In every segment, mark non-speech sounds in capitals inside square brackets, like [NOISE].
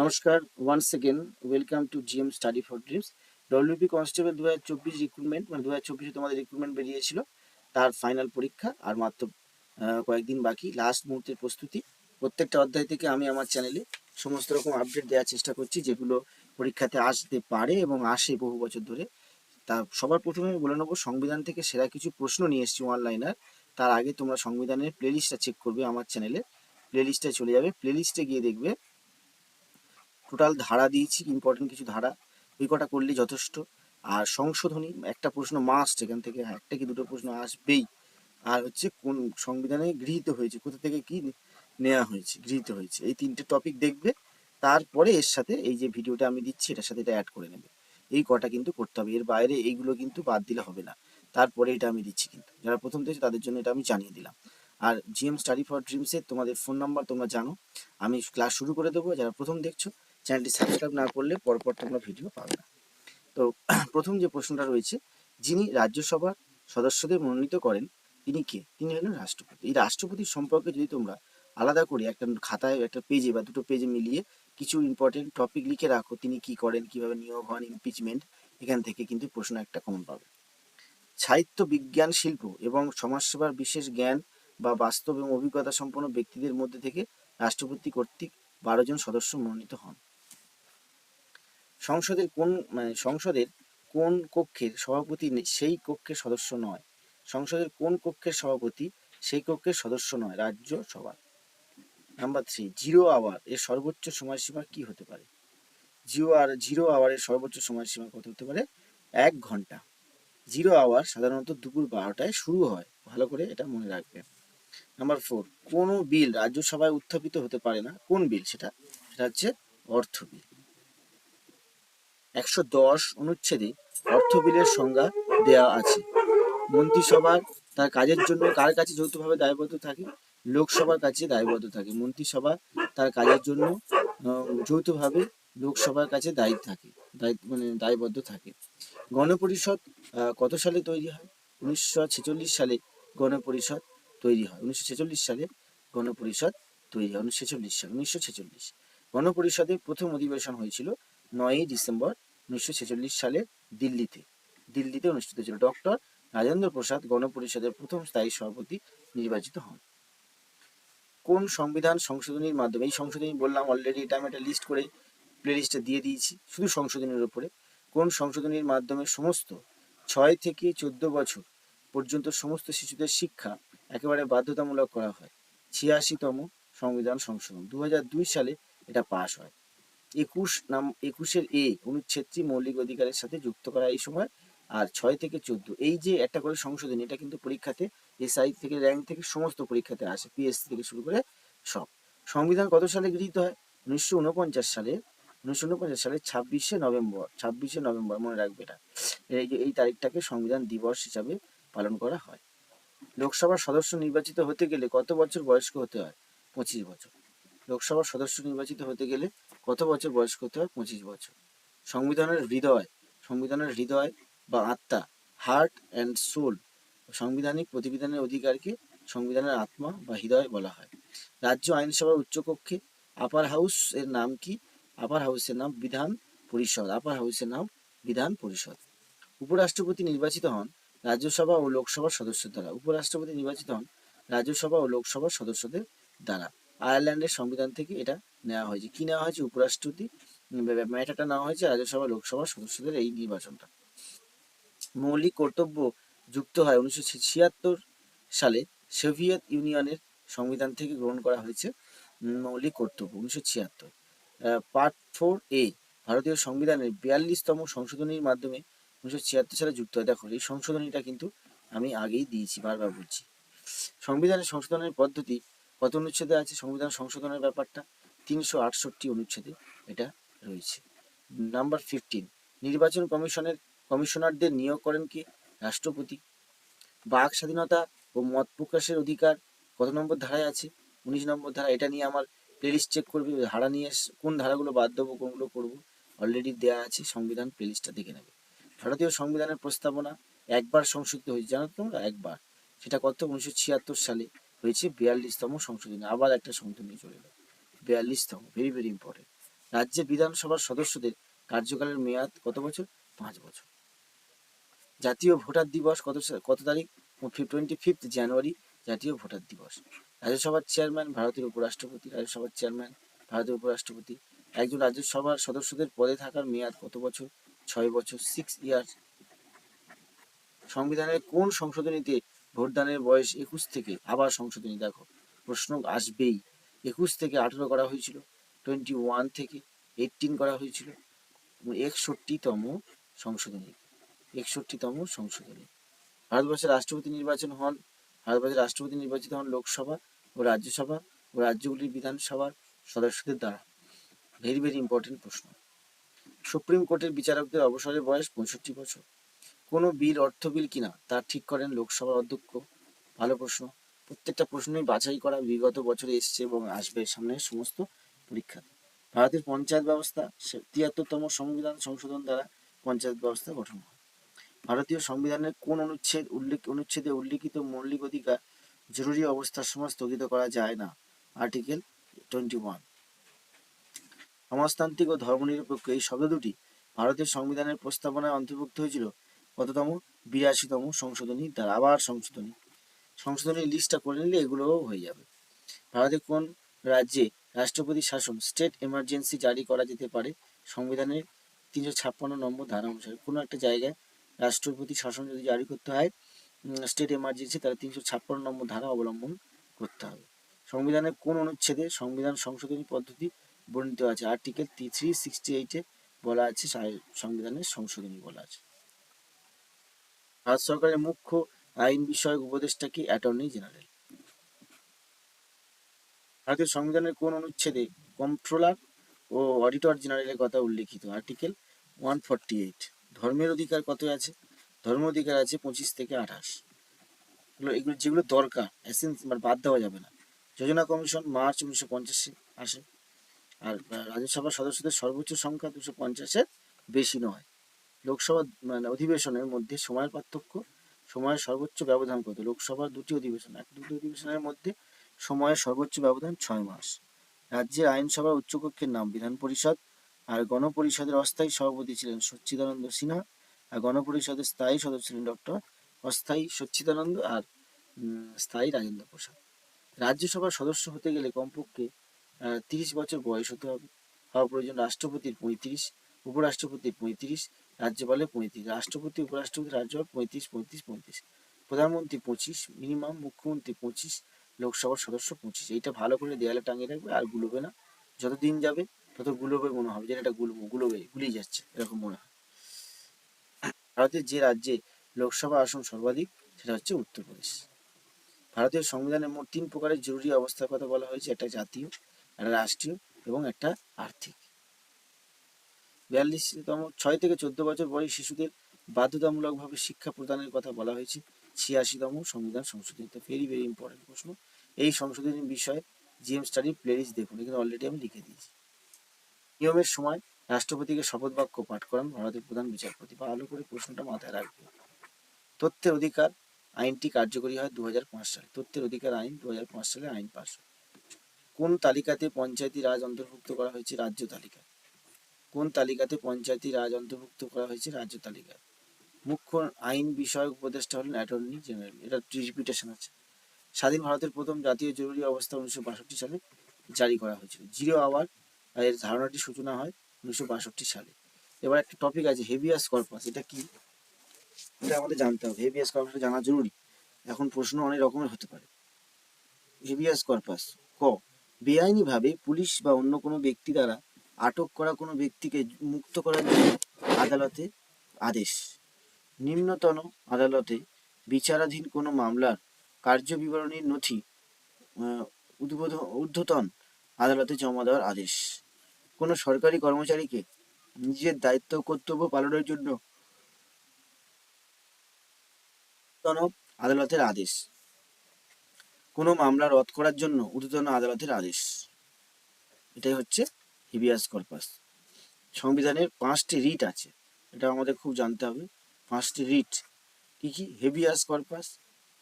নমস্কার one second welcome to GM study for dreams WP constable দু হাজার চব্বিশ রিক্রুটমেন্ট মানে দু হাজার চব্বিশে তোমাদের রিক্রুটমেন্ট বেরিয়েছিল, তার ফাইনাল পরীক্ষা আর মাত্র কয়েকদিন বাকি লাস্ট মুহূর্তের প্রস্তুতি। প্রত্যেকটা অধ্যায় থেকে আমি আমার চ্যানেলে সমস্ত রকম আপডেট দেওয়ার চেষ্টা করছি, যেগুলো পরীক্ষাতে আসতে পারে এবং আসে বহু বছর ধরে। তা সবার প্রথমে আমি বলে নেব, সংবিধান থেকে সেরা কিছু প্রশ্ন নিয়ে এসেছি অনলাইনার তার আগে তোমরা সংবিধানের প্লেলিস্টটা চেক করবে আমার চ্যানেলে প্লেলিস্টে চলে যাবে। প্লেলিস্টে গিয়ে দেখবে টোটাল ধারা দিয়েছি ইম্পর্টেন্ট কিছু ধারা। ওই কটা করলেই যথেষ্ট। আর সংশোধনী একটা প্রশ্ন মাস্ট এখান থেকে হ্যাঁ, একটা কি দুটো প্রশ্ন আসবেই। আর হচ্ছে কোন সংবিধানে গৃহীত হয়েছে কোথা থেকে কি নেওয়া হয়েছে গৃহীত হয়েছে এই তিনটে টপিক দেখবে। তারপরে এর সাথে এই যে ভিডিওটা আমি দিচ্ছি এটার সাথে এটা অ্যাড করে নেবে। এই কটা কিন্তু করতে হবে। এর বাইরে এইগুলো কিন্তু বাদ দিলে হবে না। তারপরে এটা আমি দিচ্ছি কিন্তু। যারা প্রথম দিয়েছে তাদের জন্য এটা আমি জানিয়ে দিলাম। আর জিএম স্টাডি ফর ড্রিমসের তোমাদের ফোন নাম্বার তোমরা জানো। আমি ক্লাস শুরু করে দেবো। যারা প্রথম দেখছ চ্যানেলটি সাবস্ক্রাইব না করলে পরপর তোমরা ভিডিও পাবে না। তো [CLEARS THROAT] প্রথম যে প্রশ্নটা রয়েছে, যিনি রাজ্যসভার সদস্যদের মনোনীত করেন, তিনি কে? তিনি হলেন রাষ্ট্রপতি। এই রাষ্ট্রপতির সম্পর্কে যদি তোমরা আলাদা করে একটা খাতায় একটা পেজে বা দুটো পেজে মিলিয়ে কিছু ইম্পর্টেন্ট টপিক লিখে রাখো, তিনি কি করেন, কীভাবে নিয়োগ হন ইমপিচমেন্ট এখান থেকে কিন্তু প্রশ্ন একটা কমন পাবে। সাহিত্য বিজ্ঞান শিল্প এবং সমাজসেবার বিশেষ জ্ঞান বা বাস্তব এবং অভিজ্ঞতা সম্পন্ন ব্যক্তিদের মধ্যে থেকে রাষ্ট্রপতি কর্তৃক বারো জন সদস্য মনোনীত হন। সংসদের কোন মানে সংসদের কোন কক্ষের সভাপতি সেই কক্ষের সদস্য নয়। সংসদের কোন কক্ষের সভাপতি, সেই কক্ষের সদস্য নয়, রাজ্য সভা। নাম্বার থ্রি, জিরো আওয়ার এর সর্বোচ্চ সময়সীমা কি হতে পারে? জিরো আর, জিরো আওয়ারের সর্বোচ্চ সময়সীমা কত হতে পারে? এক ঘণ্টা। জিরো আওয়ার সাধারণত দুপুর বারোটায় শুরু হয়। ভালো করে এটা মনে রাখবে নাম্বার ফোর, কোনো বিল রাজ্যসভায় উত্থাপিত হতে পারে না। কোন বিল সেটা? সেটা হচ্ছে অর্থ বিল। একশো দশ অনুচ্ছেদে অর্থ বিলের সংজ্ঞা দেওয়া আছে। মন্ত্রিসভার তার কাজের জন্য কার কাছে যৌথভাবে দায়বদ্ধ থাকে? লোকসভার কাছে দায়বদ্ধ থাকে। মন্ত্রিসভা তার কাজের জন্য যৌথভাবে লোকসভার কাছে দায়ী থাকে দায়িত্ব মানে দায়বদ্ধ থাকে। গণপরিষদ কত সালে তৈরি হয়? উনিশশো ছেচল্লিশ সালে গণপরিষদ তৈরি হয়। উনিশশো ছেচল্লিশ সালে গণপরিষদ তৈরি হয়। উনিশশো ছেচল্লিশ সাল। উনিশশো ছেচল্লিশ। গণপরিষদের প্রথম অধিবেশন হয়েছিল নয়ই ডিসেম্বর উনিশশো ছেচল্লিশ সালে দিল্লিতে। দিল্লিতে অনুষ্ঠিত ছিল ডক্টর রাজেন্দ্র প্রসাদ গণপরিষদের প্রথম স্থায়ী সভাপতি নির্বাচিত হন। কোন সংবিধান সংশোধনীর মাধ্যমে, এই সংশোধনী বললাম অলরেডি এটা আমি একটা লিস্ট করে প্লে লিস্টে দিয়ে দিয়েছি, শুধু সংশোধনীর উপরে। কোন সংশোধনীর মাধ্যমে সমস্ত ছয় থেকে চোদ্দ বছর পর্যন্ত সমস্ত শিশুদের শিক্ষা একেবারে বাধ্যতামূলক করা হয়? ছিয়াশিতম সংবিধান সংশোধন। দু সালে এটা পাশ হয়। একুশ নাম, একুশের এ অনুচ্ছেদটি মৌলিক অধিকারের সাথে যুক্ত করা এই সময়। আর ছয় থেকে চোদ্দ, এই যে একটা করে সংশোধনী, এটা কিন্তু পরীক্ষাতে এসআই থেকে, র্যাঙ্ক থেকে সমস্ত পরীক্ষাতে আসে, পিএসসি থেকে শুরু করে সব। সংবিধান কত সালে গৃহীত হয়? উনিশশো উনপঞ্চাশ সালে, উনিশশো উনপঞ্চাশ সালে ছাব্বিশে নভেম্বর ছাব্বিশে নভেম্বর, মনে রাখবে এটা। এই যে, এই তারিখটাকে সংবিধান দিবস হিসাবে পালন করা হয়। লোকসভার সদস্য নির্বাচিত হতে গেলে কত বছর বয়স্ক হতে হয়? পঁচিশ বছর। লোকসভার সদস্য নির্বাচিত হতে গেলে কত বছর বয়স্ক করতে হয়? পঁচিশ বছর। সংবিধানের হৃদয় সংবিধানের হৃদয় বা আত্মা হার্ট অ্যান্ড সোল সাংবিধানিক প্রতিবিধানের অধিকারকে সংবিধানের আত্মা বা হৃদয় বলা হয়। রাজ্য আইনসভার উচ্চকক্ষে আপার হাউস এর নাম কি? আপার হাউসের নাম বিধান পরিষদ আপার হাউসের নাম বিধান পরিষদ। উপরাষ্ট্রপতি নির্বাচিত হন রাজ্যসভা ও লোকসভার সদস্যদের দ্বারা। উপরাষ্ট্রপতি নির্বাচিত হন রাজ্যসভা ও লোকসভার সদস্যদের দ্বারা। আয়ারল্যান্ডের সংবিধান থেকে এটা নেওয়া হয়েছে। কি নেওয়া হয়েছে? উপরাষ্ট্রপতি ম্যাটারটা নেওয়া হয়েছে রাজ্যসভা লোকসভার সদস্যদের এই নির্বাচনটা। মৌলিক কর্তব্য যুক্ত হয় উনিশশো ছিয়াত্তর সালে সোভিয়েত ইউনিয়নের সংবিধান থেকে গ্রহণ করা হয়েছে মৌলিক কর্তব্য উনিশশো ছিয়াত্তর। পার্ট ফোর এ, ভারতীয় সংবিধানের বিয়াল্লিশতম সংশোধনীর মাধ্যমে উনিশশো ছিয়াত্তর সালে যুক্ত হয়। দেখো, এই সংশোধনীটা কিন্তু আমি আগেই দিয়েছি, বারবার বলছি। সংবিধানের সংশোধনের পদ্ধতি কত অনুচ্ছেদে আছে? সংবিধান সংশোধনের ব্যাপারটা। তিনশো আটষট্টি অনুচ্ছেদে এটা রয়েছে। নাম্বার ফিফটিন নির্বাচন কমিশনের কমিশনারদের নিয়োগ করেন কি? রাষ্ট্রপতি। বাক স্বাধীনতা ও মত প্রকাশের অধিকার কত নম্বর ধারায় আছে? উনিশ নম্বর ধারা, এটা নিয়ে আমার প্লেলিস্ট চেক করবে, ধারা নিয়ে কোন ধারাগুলো বাদ দেবো, কোনগুলো করব অলরেডি দেওয়া আছে, সংবিধান প্লেলিস্টটা দেখে নেবে। ভারতীয় সংবিধানের প্রস্তাবনা একবার সংশোধিত হয়েছে, জানো তোমরা? একবার। সেটা কত? উনিশশো ছিয়াত্তর সালে হয়েছে, বিয়াল্লিশতম সংশোধনী। আবার একটা সংশোধনী চলে এলো। বিয়াল্লিশতম ভেরি ভেরি ইম্পর্টেন্ট রাজ্যের বিধানসভার সদস্যদের কার্যকালের মেয়াদ কত বছর? পাঁচ বছর। জাতীয় ভোটার দিবস কত কত তারিখ? টোয়েন্টি ফিফথ জানুয়ারি জাতীয় ভোটার দিবস। রাজ্যসভার চেয়ারম্যান ভারতের উপরাষ্ট্রপতি, রাজ্যসভার চেয়ারম্যান ভারতের উপরাষ্ট্রপতি। একজন রাজ্যসভার সদস্যদের পদে থাকার মেয়াদ কত বছর? ছয় বছর সিক্স ইয়ার সংবিধানের কোন সংশোধনীতে ভোটদানের বয়স একুশ থেকে আবার সংশোধনী দেখো। প্রশ্ন আসবেই। একুশ থেকে আঠেরো করা হয়েছিল টোয়েন্টি ওয়ান থেকে এইটিন করা হয়েছিল একষট্টিতম সংশোধনী একষট্টিতম সংশোধনী। ভারতবর্ষের রাষ্ট্রপতি নির্বাচন হন ভারতবর্ষের রাষ্ট্রপতি নির্বাচিত হন লোকসভা ও রাজ্যসভা ও রাজ্যগুলির বিধানসভার সদস্যদের দ্বারা। ভেরি ভেরি ইম্পর্টেন্ট প্রশ্ন। সুপ্রিম কোর্টের বিচারকদের অবসরের বয়স পঁয়ষট্টি বছর। কোনো বিল অর্থ বিল কিনা তা ঠিক করেন লোকসভার অধ্যক্ষ? ভালো প্রশ্ন। প্রত্যেকটা প্রশ্নই বাছাই করা বিগত বছরে এসছে এবং আসবে সামনে সমস্ত পরীক্ষাতে ভারতের পঞ্চায়েত ব্যবস্থা তিয়াত্তরতম সংবিধান সংশোধন দ্বারা পঞ্চায়েত ব্যবস্থা গঠন হয়। ভারতীয় সংবিধানের কোন অনুচ্ছেদ উল্লেখ অনুচ্ছেদে উল্লিখিত মৌলিক অধিকার জরুরি অবস্থার সময় স্থগিত করা যায় না? Article twenty one. সমাজতান্ত্রিক ও ধর্মনিরপেক্ষ এই শব্দ দুটি ভারতের সংবিধানের প্রস্তাবনায় অন্তর্ভুক্ত হয়েছিল কততম? বিরাশিতম সংশোধনী দ্বারা। আবার সংশোধনী। সংশোধনী লিস্টটা করে নিলে এগুলোও হয়ে যাবে। ভারতের কোন রাজ্যে রাষ্ট্রপতি শাসন স্টেট এমার্জেন্সি জারি করা যেতে পারে? সংবিধানের তিনশো ছাপ্পান্ন নম্বর ধারা অনুসারে কোনো একটা জায়গায় রাষ্ট্রপতি শাসন যদি জারি করতে হয় স্টেট এমার্জেন্সি তাহলে তিনশো ছাপ্পান্ন নম্বর ধারা অবলম্বন করতে হবে। সংবিধানের কোন অনুচ্ছেদে সংবিধান সংশোধনী পদ্ধতি বর্ণিত আছে? আর্টিকেল থ্রি সিক্সটি এইটে বলা আছে সংবিধানের সংশোধনী বলা আছে। ভারত সরকারের মুখ্য আইন বিষয়ক উপদেষ্টা কি অ্যাটর্নি জেনারেল? ভারতের সংবিধানের কোন অনুচ্ছেদে কন্ট্রোলার ও অডিটর জেনারেলের কথা উল্লেখিত। Article one forty eight. ধর্মের অধিকার কত আছে? ধর্ম অধিকার আছে পঁচিশ থেকে আঠাশ। এগুলো এগুলো যেগুলো দরকার এসেন্স মানে বাদ দেওয়া যাবে না। যোজনা কমিশন মার্চ উনিশশো পঞ্চাশে আসে। আর রাজ্যসভার সদস্যদের সর্বোচ্চ সংখ্যা দুশো পঞ্চাশের বেশি নয়। লোকসভা মানে অধিবেশনের মধ্যে সময়ের পার্থক্য সময়ের সর্বোচ্চ ব্যবধান কত? লোকসভার দুটি অধিবেশন, এক দুটি অধিবেশনের মধ্যে সময়ের সর্বোচ্চ ব্যবধান ছয় মাস। রাজ্যের আইনসভার উচ্চকক্ষের নাম বিধান পরিষদ আর গণপরিষদের অস্থায়ী সভাপতি ছিলেন সচ্চিদানন্দ সিনহা আর গণপরিষদের স্থায়ী সদস্য ছিলেন ডক্টর অস্থায়ী সচ্চিদানন্দ আর স্থায়ী রাজেন্দ্র প্রসাদ। রাজ্যসভার সদস্য হতে গেলে কমপক্ষে তিরিশ বছর বয়স হতে হবে। হওয়া প্রয়োজন রাষ্ট্রপতির পঁয়ত্রিশ, উপরাষ্ট্রপতির পঁয়ত্রিশ রাজ্যপালের পঁয়ত্রিশ, রাষ্ট্রপতি, উপরাষ্ট্রপতি, রাজ্যপাল পঁয়ত্রিশ পঁয়ত্রিশ পঁয়ত্রিশ। প্রধানমন্ত্রী পঁচিশ, মিনিমাম মুখ্যমন্ত্রী পঁচিশ, লোকসভার সদস্য পঁচিশ। এইটা ভালো করে দেয়ালে টাঙিয়ে রাখবে, আর গুলোবে না। যত দিন যাবে, তত গুলোবে মনে হবে, যেন এটা গুলবো গুলোবে, গুলিয়ে যাচ্ছে, এরকম মনে হয়। ভারতের যে রাজ্যে লোকসভা আসন সর্বাধিক, সেটা হচ্ছে উত্তরপ্রদেশ। ভারতীয় সংবিধানের মোট তিন প্রকারের জরুরি অবস্থার কথা বলা হয়েছে, একটা জাতীয়, একটা রাষ্ট্রীয় এবং একটা আর্থিক। বিয়াল্লিশতম, ছয় থেকে চোদ্দ বছর বয়স শিশুদের বাধ্যতামূলকভাবে শিক্ষা প্রদানের কথা বলা হয়েছে। ছিয়াশিতম সংবিধান সংশোধনী। তো ভেরি ভেরি ইম্পর্টেন্ট প্রশ্ন। এই সংশোধনীর বিষয়ে জিএম স্টাডি প্লেলিস্ট দেখুন। এখানে অলরেডি আমি লিখে দিয়েছি। নিয়মের সময় রাষ্ট্রপতিকে শপথ বাক্য পাঠ করান ভারতের প্রধান বিচারপতি। ভালো করে প্রশ্নটা মাথায় রাখবে তথ্যের অধিকার আইনটি কার্যকরী হয় দু হাজার পাঁচ সালে। তথ্যের অধিকার আইন দু হাজার পাঁচ সালে আইন পাশ কোন তালিকাতে পঞ্চায়েতি রাজ অন্তর্ভুক্ত করা হয়েছে রাজ্য তালিকা কোন তালিকাতে পঞ্চায়েতি রাজ অন্তর্ভুক্ত করা হয়েছে রাজ্য তালিকায়? মুখ্য আইন বিষয়ক উপদেষ্টা হলেন অ্যাটর্নি জেনারেল, এটা রিপিটেশন আছে। স্বাধীন ভারতের প্রথম জাতীয় জরুরি অবস্থা উনিশশো বাষট্টি সালে জারি করা হয়েছিল। জিরো আওয়ার এর ধারণাটি সূচনা হয় উনিশশো বাষট্টি সালে। এবার একটা টপিক আছে হেভিয়াস কর্পাস এটা কি? এটা আমাদের জানতে হবে। হেভিয়াস কর্পাস জানা জরুরি? এখন প্রশ্ন অনেক রকমের হতে পারে। হেভিয়াস কর্পাস ক? বেআইনিভাবে পুলিশ বা অন্য কোনো ব্যক্তি দ্বারা আটক করা কোনো ব্যক্তিকে মুক্ত করার জন্য আদালতে আদেশ। নিম্নতন আদালতে বিচারাধীন কোনো মামলার কার্যবিবরণীর নথি ঊর্ধ্বতন আদালতে জমা দেওয়ার আদেশ। কোনো সরকারি কর্মচারীকে নিজের দায়িত্ব, কর্তব্য পালনের জন্য আদালতের আদেশ। কোনো মামলা রদ করার জন্য ঊর্ধ্বতন আদালতের আদেশ। এটাই হচ্ছে হিবিয়াস কর্পাস। সংবিধানের পাঁচটি রিট আছে। এটা আমাদের খুব জানতে হবে। পাঁচটি রিট কি কি? হেভিয়াস কর্পাস,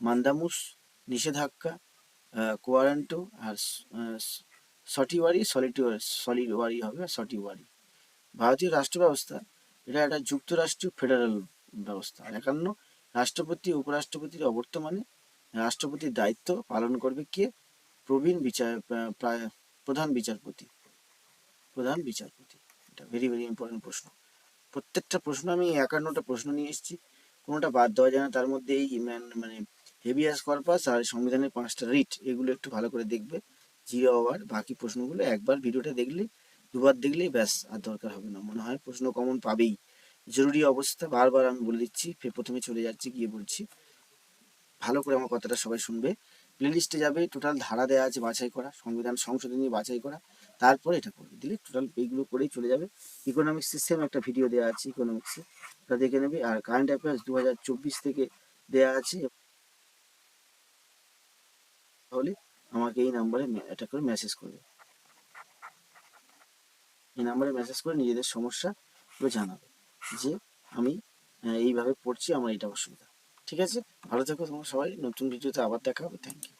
মান্দামুস, নিষেধাজ্ঞা কোয়ারেন্টো আর সটিওয়ারি সলিটিওয়ারি সলিওয়ারি হবে সটিওয়ারি। ভারতীয় রাষ্ট্র ব্যবস্থা এটা একটা যুক্তরাষ্ট্রীয় ফেডারেল ব্যবস্থা। আর একান্ন, রাষ্ট্রপতি, উপরাষ্ট্রপতির অবর্তমানে রাষ্ট্রপতির দায়িত্ব পালন করবে কে? প্রবীণ বিচার প্রধান বিচারপতি। প্রধান বিচারপতি। এটা ভেরি ভেরি ইম্পর্টেন্ট প্রশ্ন। প্রত্যেকটা প্রশ্ন আমি একান্নটা প্রশ্ন নিয়ে এসেছি। কোনোটা বাদ দেওয়া যায় না। তার মধ্যে এই মান- হেভিয়াস কর্পাস আর সংবিধানের পাঁচটা রিট এগুলো একটু ভালো করে দেখবে। জিরো আওয়ার বাকি প্রশ্নগুলো একবার ভিডিওটা দেখলে, দুবার দেখলেই ব্যাস, আর দরকার হবে না। মনে হয় প্রশ্ন কমন পাবেই। জরুরি অবস্থা, বারবার আমি বলে দিচ্ছি ফের প্রথমে চলে যাচ্ছি, গিয়ে বলছি। ভালো করে আমার কথাটা সবাই শুনবে। প্লেলিস্টে যাবে টোটাল ধারা দেওয়া আছে বাছাই করা, সংবিধান সংশোধনী বাছাই করা। তারপরে এটা করবে দিলে টোটাল এইগুলো করেই চলে যাবে। ইকোনমিক্স সিস্টেম একটা ভিডিও দেওয়া আছে ইকোনমিক্সে ওটা দেখে নেবে। আর কারেন্ট অ্যাফেয়ার্স দু হাজার চব্বিশ থেকে দেওয়া আছে। তাহলে আমাকে এই নাম্বারে এটা করে মেসেজ করবে এই নাম্বারে মেসেজ করে নিজেদের সমস্যাগুলো জানাবে যে আমি এইভাবে পড়ছি, আমার এটা অসুবিধা। ঠিক আছে? ভালো থেকো তোমার সবাই। নতুন ভিডিওতে আবার দেখা হবে। Thank you